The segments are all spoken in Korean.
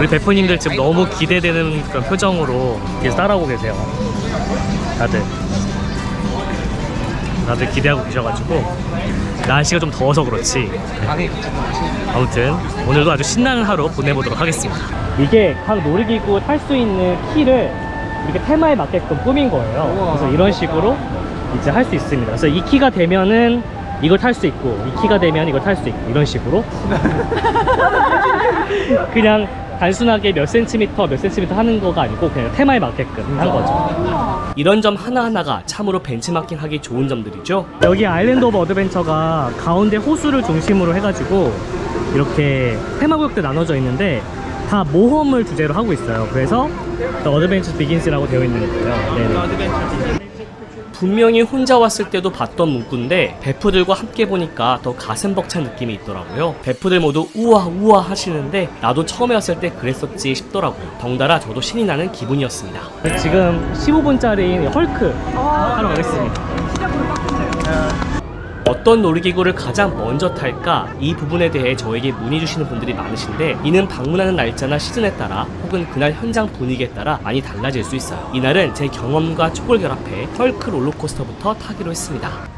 우리 대표님들 지금 너무 기대되는 그런 표정으로 계속 따라오고 계세요. 다들. 다들 기대하고 계셔가지고 날씨가 좀 더워서 그렇지. 아무튼 오늘도 아주 신나는 하루 보내보도록 하겠습니다. 이게 각 놀이기구 탈 수 있는 키를 이렇게 테마에 맞게끔 꾸민 거예요. 그래서 이런 식으로 이제 할 수 있습니다. 그래서 이 키가 되면은 이걸 탈 수 있고 이 키가 되면 이걸 탈 수 있고 이런 식으로 그냥 단순하게 몇 센티미터 몇 센티미터 하는 거가 아니고 그냥 테마에 맞게끔 한 거죠. 이런 점 하나하나가 참으로 벤치마킹 하기 좋은 점들이죠. 여기 아일랜드 오브 어드벤처가 가운데 호수를 중심으로 해가지고 이렇게 테마구역들 나눠져 있는데 다 모험을 주제로 하고 있어요. 그래서 Adventure Begins라고 되어 있는 거예요. 네네. 분명히 혼자 왔을 때도 봤던 문구인데 베프들과 함께 보니까 더 가슴 벅찬 느낌이 있더라고요. 베프들 모두 우와 우와 하시는데 나도 처음에 왔을 때 그랬었지 싶더라고요. 덩달아 저도 신이 나는 기분이었습니다. 지금 15분짜리 헐크 하러 가겠습니다. 어떤 놀이기구를 가장 먼저 탈까 이 부분에 대해 저에게 문의 주시는 분들이 많으신데 이는 방문하는 날짜나 시즌에 따라 혹은 그날 현장 분위기에 따라 많이 달라질 수 있어요. 이날은 제 경험과 촉을 결합해 헐크 롤러코스터부터 타기로 했습니다.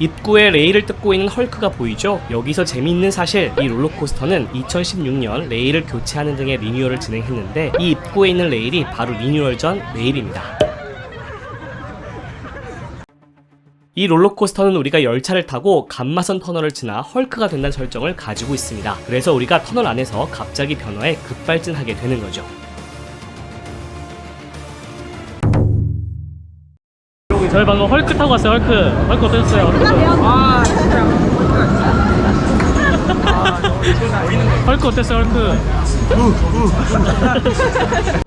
입구에 레일을 뜯고 있는 헐크가 보이죠? 여기서 재미있는 사실, 이 롤러코스터는 2016년 레일을 교체하는 등의 리뉴얼을 진행했는데 이 입구에 있는 레일이 바로 리뉴얼 전 레일입니다. 이 롤러코스터는 우리가 열차를 타고 감마선 터널을 지나 헐크가 된다는 설정을 가지고 있습니다. 그래서 우리가 터널 안에서 갑자기 변화에 급발진하게 되는 거죠. 저희 방금 헐크 타고 왔어요, 헐크. 헐크 어떠셨어요? 아 진짜 헐크 어땠어요, 헐크?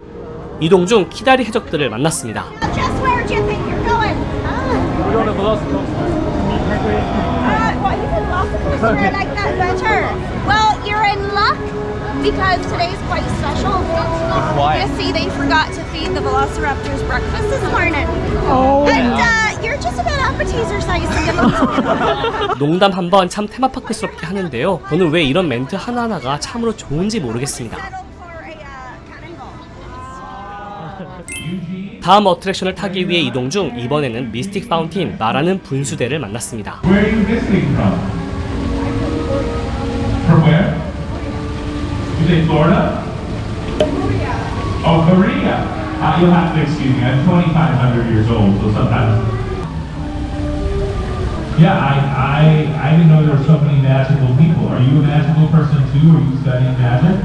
이동 중 키다리 해적들을 만났습니다. Just where do you think you're going? Ah. We're going to Velocicoaster. Uh, what, you said Velocicoaster like that adventure? Well, you're in luck because today's quite special. Why? You see, they forgot to feed the velociraptors breakfast this morning. Oh. And uh, you're just about appetizer size. 농담 한번 참 테마파크스럽게 하는데요. 저는 왜 이런 멘트 하나하나가 참으로 좋은지 모르겠습니다. Settled for a uh, cannonball. 다음 어트랙션을 타기 위해 이동 중 이번에는 미스틱 파운틴 말하는 분수대를 만났습니다. Where are you visiting from? From where? You say Florida? Korea. Oh, Korea. Uh, you'll have to excuse me. I'm 2,500 years old, so sometimes. Yeah, I, I, I didn't know there were so many magical people. Are you a magical person too? Are you studying magic?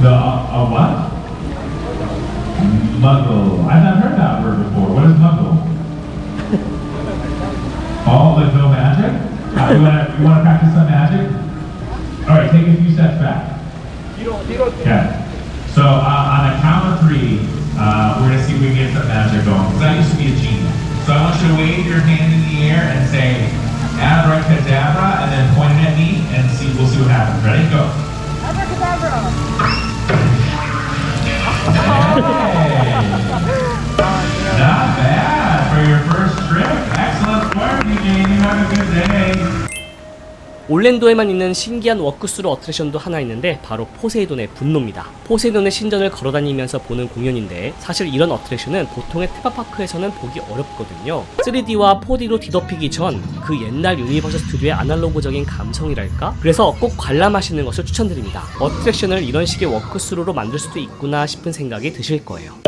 The uh, a what? Muggle. I've not heard that word before. What is Muggle? All like no magic? Uh, you want to practice some magic? All right, take a few steps back. Okay. So uh, on a count of three, uh, we're gonna see if we can get some magic going. Because I used to be a genie. So I want you to wave your hand in the air and say abracadabra, and then point it at me, and see. We'll see what happens. Ready? Go. Hey. 올랜도에만 있는 신기한 워크스루 어트랙션도 하나 있는데 바로 포세이돈의 분노입니다. 포세이돈의 신전을 걸어다니면서 보는 공연인데 사실 이런 어트랙션은 보통의 테마파크에서는 보기 어렵거든요. 3D와 4D로 뒤덮이기 전 그 옛날 유니버설 스튜디오의 아날로그적인 감성이랄까? 그래서 꼭 관람하시는 것을 추천드립니다. 어트랙션을 이런 식의 워크스루로 만들 수도 있구나 싶은 생각이 드실 거예요.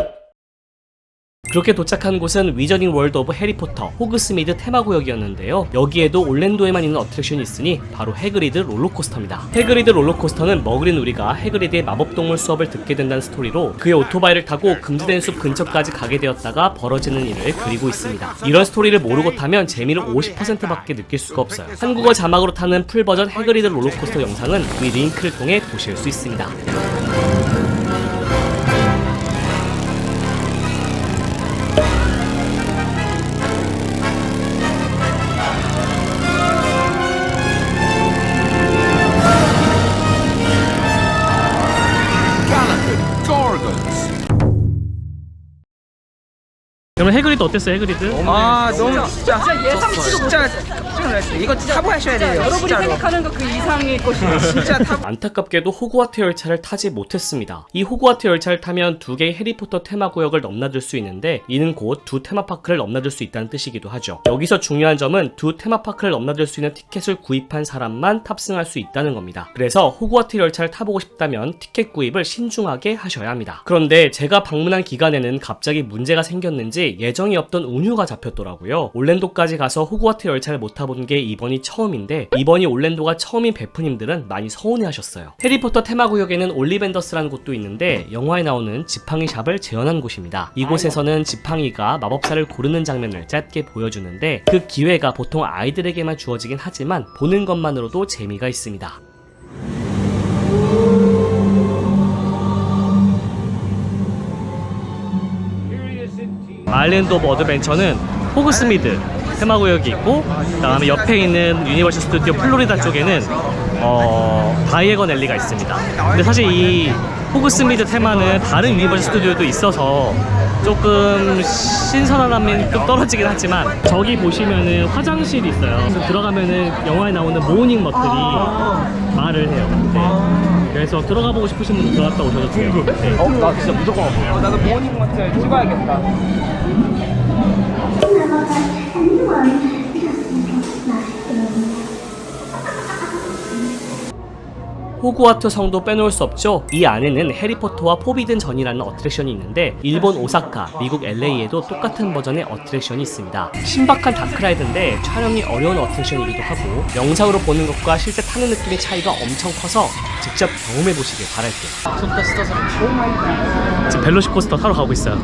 그렇게 도착한 곳은 위저닝 월드 오브 해리포터 호그스미드 테마구역이었는데요. 여기에도 올랜도에만 있는 어트랙션이 있으니 바로 해그리드 롤러코스터입니다. 해그리드 롤러코스터는 머그린 우리가 해그리드의 마법동물 수업을 듣게 된다는 스토리로 그의 오토바이를 타고 금지된 숲 근처까지 가게 되었다가 벌어지는 일을 그리고 있습니다. 이런 스토리를 모르고 타면 재미를 50%밖에 느낄 수가 없어요. 한국어 자막으로 타는 풀 버전 해그리드 롤러코스터 영상은 위 링크를 통해 보실 수 있습니다. 그러면 해그리드 어땠어요, 해그리드? 아 너무 진짜 진짜 진짜 깜짝 놀랐어요. 이거 타보하셔야 돼요. 여러분이 생각하는 것그 이상의 것이에요. 진짜 타. 안타깝게도 호그와트 열차를 타지 못했습니다. 이 호그와트 열차를 타면 두 개의 해리포터 테마 구역을 넘나들 수 있는데 이는 곧 두 테마파크를 넘나들 수 있다는 뜻이기도 하죠. 여기서 중요한 점은 두 테마파크를 넘나들 수 있는 티켓을 구입한 사람만 탑승할 수 있다는 겁니다. 그래서 호그와트 열차를 타보고 싶다면 티켓 구입을 신중하게 하셔야 합니다. 그런데 제가 방문한 기간에는 갑자기 문제가 생겼는지 예정이 없던 운휴가 잡혔더라고요. 올랜도까지 가서 호그와트 열차를 못 타본 게 이번이 처음인데 이번이 올랜도가 처음인 베프님들은 많이 서운해하셨어요. 해리포터 테마구역에는 올리벤더스라는 곳도 있는데 영화에 나오는 지팡이 샵을 재현한 곳입니다. 이곳에서는 지팡이가 마법사를 고르는 장면을 짧게 보여주는데 그 기회가 보통 아이들에게만 주어지긴 하지만 보는 것만으로도 재미가 있습니다. 아일랜드 오브 어드벤처는 호그스미드 테마구역이 있고 그다음에 옆에 있는 유니버셜 스튜디오 플로리다 쪽에는 어, 다이애건 앨리가 있습니다. 근데 사실 이 호그스미드 테마는 다른 유니버셜 스튜디오도 있어서 조금 신선함이 좀 떨어지긴 하지만 저기 보시면은 화장실이 있어요. 그래서 들어가면은 영화에 나오는 모닝 멋들이 말을 해요. 네. 그래서 들어가 보고 싶으신 분은 들어갔다 오셔도 돼요. 네. 어, 나 진짜 무조건 없어요. 어, 나도 모닝 마트 찍어야겠다. 호그와트 성도 빼놓을 수 없죠. 이 안에는 해리포터와 포비든 전이라는 어트랙션이 있는데 일본 오사카, 미국 LA에도 똑같은 버전의 어트랙션이 있습니다. 신박한 다크라이드인데 촬영이 어려운 어트랙션이기도 하고 영상으로 보는 것과 실제 타는 느낌의 차이가 엄청 커서 직접 경험해 보시길 바랄게요. 지금 벨로시코스터 타러 가고 있어요.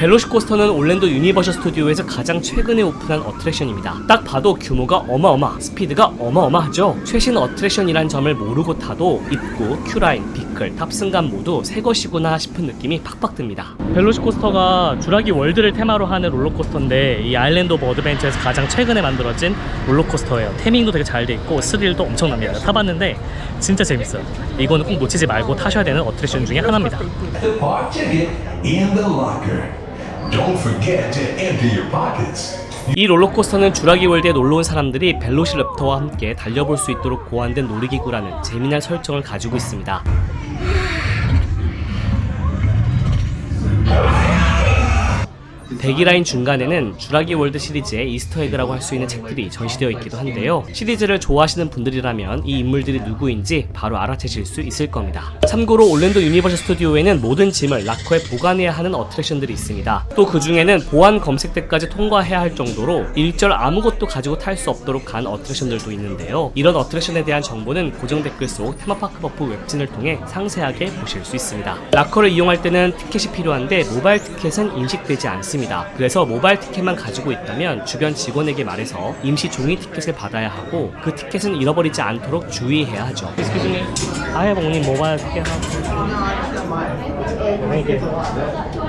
벨로시코스터는 올랜도 유니버셜 스튜디오에서 가장 최근에 오픈한 어트랙션입니다. 딱 봐도 규모가 어마어마, 스피드가 어마어마하죠. 최신 어트랙션이란 점을 모르고 타도 입구, 큐라인, 비클, 탑승감 모두 새 것이구나 싶은 느낌이 팍팍 듭니다. 벨로시코스터가 주라기 월드를 테마로 하는 롤러코스터인데 이 아일랜드 오브 어드벤처에서 가장 최근에 만들어진 롤러코스터예요. 태밍도 되게 잘 돼 있고 스릴도 엄청납니다. 타봤는데 진짜 재밌어요. 이거는 꼭 놓치지 말고 타셔야 되는 어트랙션 중에 하나입니다. 이 롤러코스터는 주라기 월드에 놀러 온 사람들이 벨로시랩터와 함께 달려볼 수 있도록 고안된 놀이기구라는 재미난 설정을 가지고 있습니다. 대기라인 중간에는 주라기 월드 시리즈의 이스터에그라고 할 수 있는 책들이 전시되어 있기도 한데요. 시리즈를 좋아하시는 분들이라면 이 인물들이 누구인지 바로 알아채실 수 있을 겁니다. 참고로 올랜도 유니버셜 스튜디오에는 모든 짐을 락커에 보관해야 하는 어트랙션들이 있습니다. 또 그 중에는 보안 검색대까지 통과해야 할 정도로 일절 아무것도 가지고 탈 수 없도록 간 어트랙션들도 있는데요. 이런 어트랙션에 대한 정보는 고정 댓글 속 테마파크 버프 웹진을 통해 상세하게 보실 수 있습니다. 락커를 이용할 때는 티켓이 필요한데 모바일 티켓은 인식되지 않습니다. 그래서 모바일 티켓만 가지고 있다면 주변 직원에게 말해서 임시 종이 티켓을 받아야 하고 그 티켓은 잃어버리지 않도록 주의해야 하죠. I have only mobile ticket. Thank you.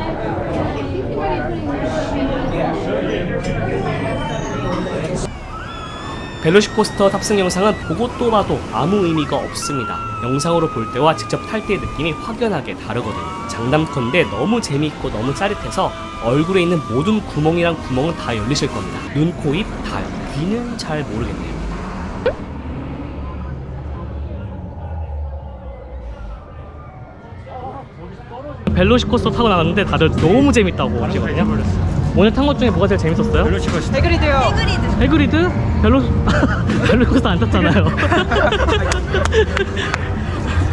벨로시코스터 탑승 영상은 보고 또 봐도 아무 의미가 없습니다. 영상으로 볼 때와 직접 탈 때의 느낌이 확연하게 다르거든요. 장담컨대 너무 재미있고 너무 짜릿해서 얼굴에 있는 모든 구멍이랑 구멍은 다 열리실 겁니다. 눈, 코, 입 다요. 귀는 잘 모르겠네요. 벨로시코스터 타고 나갔는데 다들 너무 재밌다고 하시거든요. 오늘 탄 것 중에 뭐가 제일 재밌었어요? 해그리드요. 해그리드? 벨로 벨로코스터 안 탔잖아요.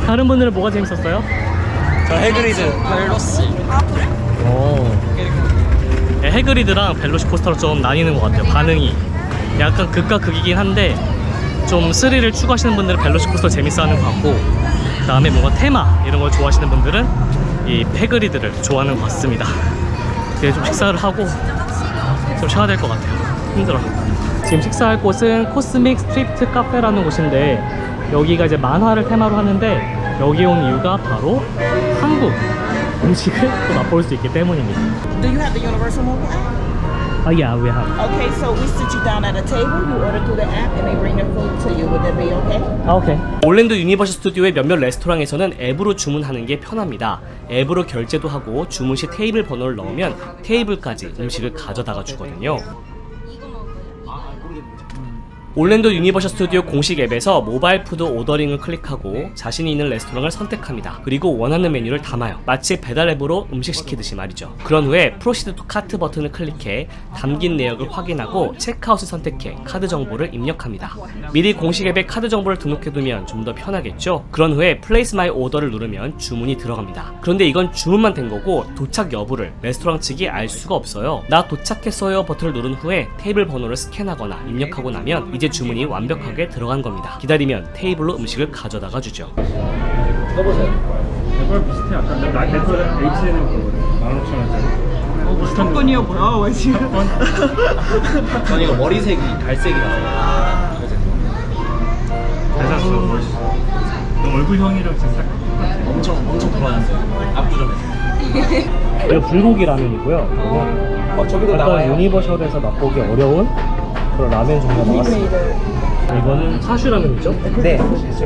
다른 분들은 뭐가 재밌었어요? 저 해그리드. 오. 네, 해그리드랑 벨로시코스터로 좀 나뉘는 것 같아요. 반응이 약간 극과 극이긴 한데 좀 스릴을 추구하시는 분들은 벨로시코스터 재밌어하는 것 같고 그다음에 뭔가 테마 이런 걸 좋아하시는 분들은 이 해그리드를 좋아하는 것 같습니다. 이제 좀 식사를 하고 좀 쉬어야 될 것 같아요. 힘들어. 지금 식사할 곳은 코스믹 스트리트 카페라는 곳인데 여기가 이제 만화를 테마로 하는데 여기 온 이유가 바로 한국 음식을 또 맛볼 수 있기 때문입니다. Do you have the Universal mobile? Oh yeah, we have. Okay, so we sit you down at a table, you order through the app, and they bring the food to you. Would that be okay? 오케이. 올랜도 유니버셜 스튜디오의 몇몇 레스토랑에서는 앱으로 주문하는 게 편합니다. 앱으로 결제도 하고 주문 시 테이블 번호를 넣으면 테이블까지 음식을 가져다가 주거든요. 올랜도 유니버셜 스튜디오 공식 앱에서 모바일 푸드 오더링을 클릭하고 자신이 있는 레스토랑을 선택합니다. 그리고 원하는 메뉴를 담아요. 마치 배달 앱으로 음식 시키듯이 말이죠. 그런 후에 프로시드 투 카트 버튼을 클릭해 담긴 내역을 확인하고 체크아웃을 선택해 카드 정보를 입력합니다. 미리 공식 앱에 카드 정보를 등록해두면 좀 더 편하겠죠? 그런 후에 플레이스 마이 오더를 누르면 주문이 들어갑니다. 그런데 이건 주문만 된 거고 도착 여부를 레스토랑 측이 알 수가 없어요. 나 도착했어요 버튼을 누른 후에 테이블 번호를 스캔하거나 입력하고 나면 이제 주문이 완벽하게 들어간 겁니다. 기다리면 테이블로 음식을 가져다가 주죠. 조건이요 뭐야? 왜 지금? 전 이거 머리색이 갈색이라서. 잘 샀어. 너 얼굴형이랑 진짜 엄청 엄청 돌아다녔어요. 압구정에서. 이거 불고기 라면이고요. 어 저기도 약간 유니버셜에서 맛보기 어려운 그런 라면 종류가 나왔습니다. 이거는 차슈 라면이죠? 네.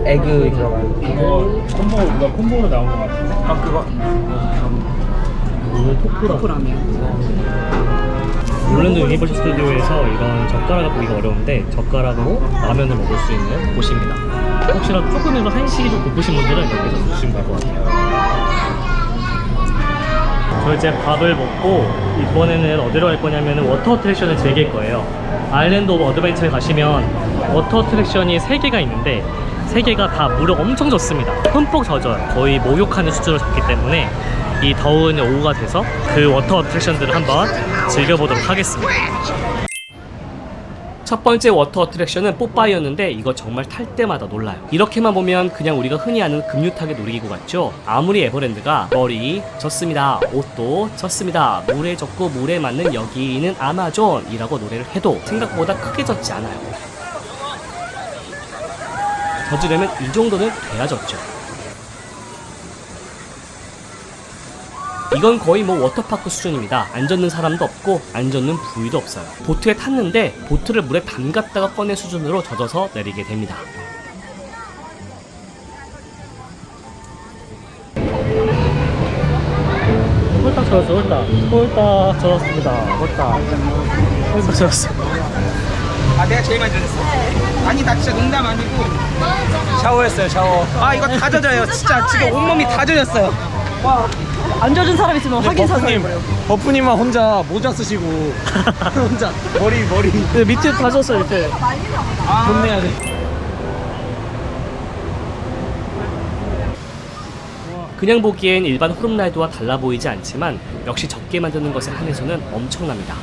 에그 들어가요. 이거 콤보 누가 콤보로 나온 것 같은데. 아 그거. 이거는 토프 라면. 올랜도 유니버셜 스튜디오에서 이런 젓가락을 보기가 어려운데 젓가락으로 라면을 먹을 수 있는 곳입니다. 혹시라도 조금이라도 한식이 좀 고프신 분들은 여기서 드시면 될 것 같아요. 저 이제 밥을 먹고 이번에는 어디로 갈 거냐면 워터 어트랙션을 즐길 거예요. 아일랜드 오브 어드벤처에 가시면 워터 어트랙션이 3개가 있는데 3개가 다 물을 엄청 젖습니다. 흠뻑 젖어요. 거의 목욕하는 수준으로 젖기 때문에 이 더운 오후가 돼서 그 워터 어트랙션들을 한번 즐겨보도록 하겠습니다. 첫 번째 워터 어트랙션은 뽀빠이였는데 이거 정말 탈 때마다 놀라요. 이렇게만 보면 그냥 우리가 흔히 아는 금유타게 놀이기구 같죠? 아무리 에버랜드가 머리 젖습니다. 옷도 젖습니다. 물에 젖고 물에 맞는 여기는 아마존이라고 노래를 해도 생각보다 크게 젖지 않아요. 젖으려면 이 정도는 돼야 젖죠. 이건 거의 뭐 워터파크 수준입니다. 안 젖는 사람도 없고 안 젖는 부위도 없어요. 보트에 탔는데 보트를 물에 담갔다가 꺼낸 수준으로 젖어서 내리게 됩니다. 홀딱 젖었어, 홀딱. 홀딱 젖었습니다. 홀딱. 홀딱 젖었어. 아 내가 제일 많이 젖었어. 아니 나 진짜 농담 아니고. 샤워했어요 샤워. 아 이거 다 젖어요. 진짜 지금 온몸이 다 젖었어요. 안 젖은 사람 있으면 확인 사살해 버려. 버프님만 혼자 모자 쓰시고 혼자 머리 머리 네, 밑에 다 젖었어, 밑에. 혼내야 돼. 그냥 보기엔 일반 호름라이드와 달라 보이지 않지만 역시 적게 만드는 것에 한해서는 엄청납니다.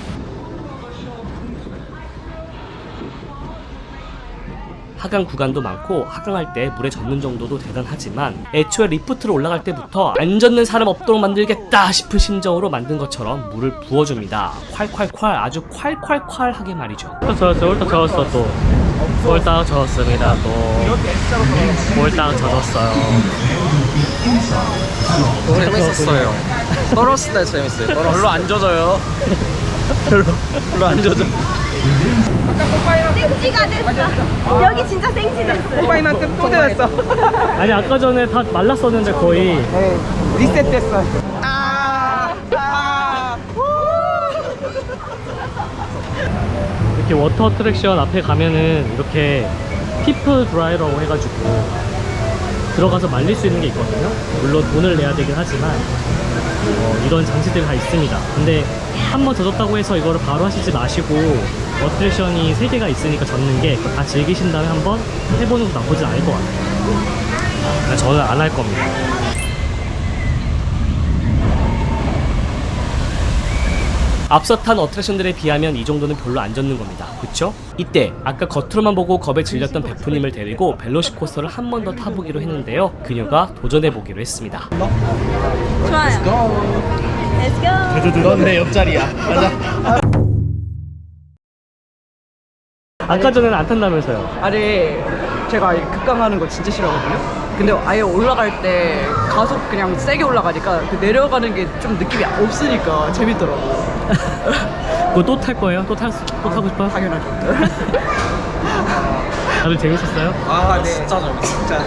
하강 구간도 많고 하강할 때 물에 젖는 정도도 대단하지만 애초에 리프트로 올라갈 때부터 안 젖는 사람 없도록 만들겠다 싶은 심정으로 만든 것처럼 물을 부어줍니다. 콸콸콸 아주 콸콸콸하게 말이죠. 홀딱 젖었어 홀딱 젖었어 또 홀딱 젖었습니다 또 홀딱 젖었어요. 재밌었어요. 떨었을 때 재밌어요. 별로 안 젖어요. 별로 별로 안 젖어. 생지가 됐어. 여기 진짜 생지 됐어. 오빠이만큼 또 젖었어. 아니 아까 전에 다 말랐었는데 거의 리셋됐어. 아. 아. 이렇게 워터 어트랙션 앞에 가면은 이렇게 피플 드라이라고 해가지고 들어가서 말릴 수 있는 게 있거든요. 물론 돈을 내야 되긴 하지만 어, 이런 장치들이 다 있습니다. 근데 한 번 젖었다고 해서 이거를 바로 하시지 마시고 어트랙션이 3개가 있으니까 젖는 게 다 즐기신 다음에 한번 해보는 것도 나쁘진 않을 것 같아요. 저는 안 할 겁니다. 앞서 탄 어트랙션들에 비하면 이 정도는 별로 안 젖는 겁니다. 그쵸? 이때 아까 겉으로만 보고 겁에 질렸던 베프님을 데리고 벨로시 코스터를 한 번 더 타보기로 했는데요. 그녀가 도전해보기로 했습니다. 좋아요. Let's go. 넌 내 옆자리야. 맞아. 아까 전에는 안 탄다면서요? 아니 제가 이 급강하는 거 진짜 싫어하거든요. 근데 아예 올라갈 때 가속 그냥 세게 올라가니까 그 내려가는 게 좀 느낌이 없으니까 재밌더라고. 그거 또 탈 거예요? 또, 탈, 수- 또 타고 싶어요? 당연하죠. 다들 재밌었어요? 아, 네. 진짜 재밌어. 진짜.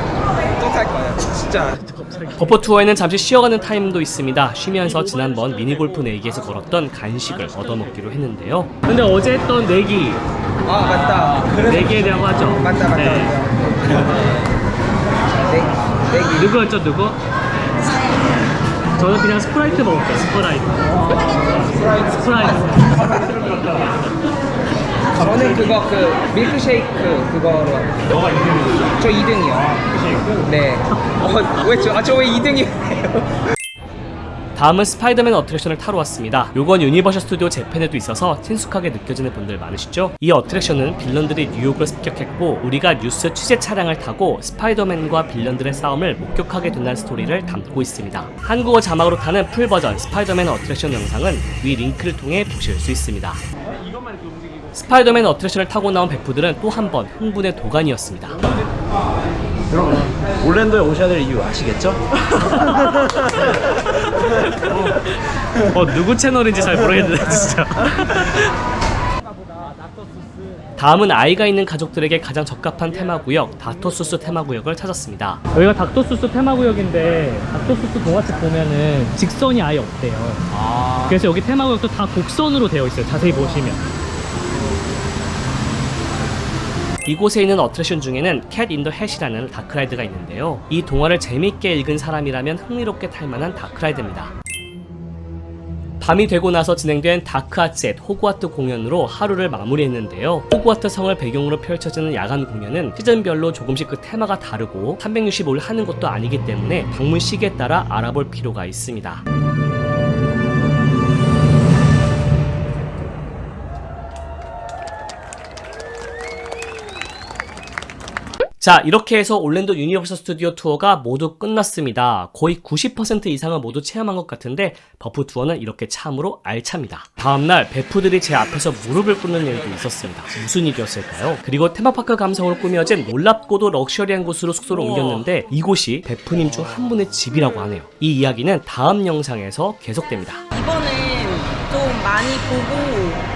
또 탈 거예요. 진짜. 버퍼 투어에는 잠시 쉬어가는 타임도 있습니다. 쉬면서 지난번 미니골프 내기에서 걸었던 간식을 얻어먹기로 했는데요. 근데 어제 했던 내기, 아, 맞다. 대한 거 하죠? 맞다, 맞다, 네. 맞다. 내, 내기. 누구였죠, 누구? 저는 그냥 스프라이트 먹을게요, 스프라이트. 스프라이트. 저는 그거 그 밀크쉐이크 그거로. 너가 2등이요? 저 2등이요. 네. 어, 왜 저, 아, 저 왜 2등이에요? 다음은 스파이더맨 어트랙션을 타러 왔습니다. 요건 유니버셜 스튜디오 재팬에도 있어서 친숙하게 느껴지는 분들 많으시죠? 이 어트랙션은 빌런들이 뉴욕을 습격했고 우리가 뉴스 취재 차량을 타고 스파이더맨과 빌런들의 싸움을 목격하게 된다는 스토리를 담고 있습니다. 한국어 자막으로 타는 풀 버전 스파이더맨 어트랙션 영상은 위 링크를 통해 보실 수 있습니다. 스파이더맨 어트랙션을 타고 나온 베프들은 또 한 번 흥분의 도가니였습니다. 올랜도에 오셔야 될 이유 아시겠죠? 어 누구 채널인지 잘 모르겠는데 진짜. 다음은 아이가 있는 가족들에게 가장 적합한 테마구역 닥터수스 테마구역을 찾았습니다. 여기가 닥터수스 테마구역인데 닥터수스 동화책 보면은 직선이 아예 없대요. 그래서 여기 테마구역도 다 곡선으로 되어 있어요. 자세히 보시면. 이곳에 있는 어트랙션 중에는 캣 인 더 햇이라는 다크라이드가 있는데요. 이 동화를 재밌게 읽은 사람이라면 흥미롭게 탈 만한 다크라이드입니다. 밤이 되고 나서 진행된 다크아츠의 호그와트 공연으로 하루를 마무리했는데요. 호그와트 성을 배경으로 펼쳐지는 야간 공연은 시즌별로 조금씩 그 테마가 다르고 365일 하는 것도 아니기 때문에 방문 시기에 따라 알아볼 필요가 있습니다. 자, 이렇게 해서 올랜도 유니버설 스튜디오 투어가 모두 끝났습니다. 거의 90% 이상은 모두 체험한 것 같은데 버프 투어는 이렇게 참으로 알찹니다. 다음날 베프들이 제 앞에서 무릎을 꿇는 일도 있었습니다. 무슨 일이었을까요? 그리고 테마파크 감성으로 꾸며진 놀랍고도 럭셔리한 곳으로 숙소를 옮겼는데 이곳이 베프님 중 한 분의 집이라고 하네요. 이 이야기는 다음 영상에서 계속됩니다. 이번엔 좀 많이 보고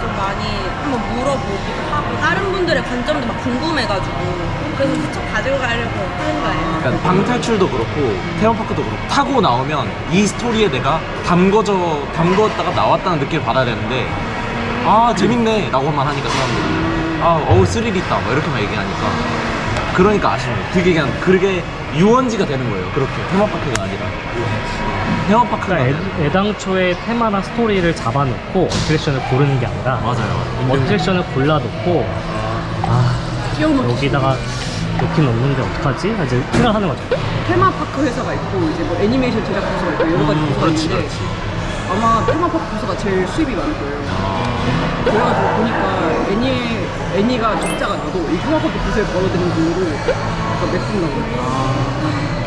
좀 많이 한번 물어보기도 하고 다른 분들의 관점도 막 궁금해가지고 그래서 직접 가지고 가려고 하는 거예요. 그러니까 방탈출도 그렇고 테마파크도 그렇고 타고 나오면 이 스토리에 내가 담궈져 담궜다가 나왔다는 느낌을 받아야 되는데 아 재밌네 라고만 하니까 사람들이. 아 어우 스릴 있다 뭐 이렇게만 얘기하니까. 그러니까 아쉬운 거예요. 그게 그냥 그게 유원지가 되는 거예요. 그렇게 테마파크가 아니라. 테마파크가 그러니까 아니라. 애, 당초에 테마나 스토리를 잡아놓고 어트랙션을 고르는 게 아니라 맞아요. 어트랙션을 골라놓고 아 여기다가 놓긴 놓는데 어떡하지? 이제 생각하는 거죠. 테마파크 회사가 있고 이제 뭐 애니메이션 제작 부서가 있고 여러 가지 부서가 그렇지, 있는데 그렇지. 아마 테마파크 부서가 제일 수입이 많을 거예요. 그래가지고 보니까 애니 애니가 적자가 나도 이 테마파크 부서에 벌어들인 돈으로 약간 메꾼다고.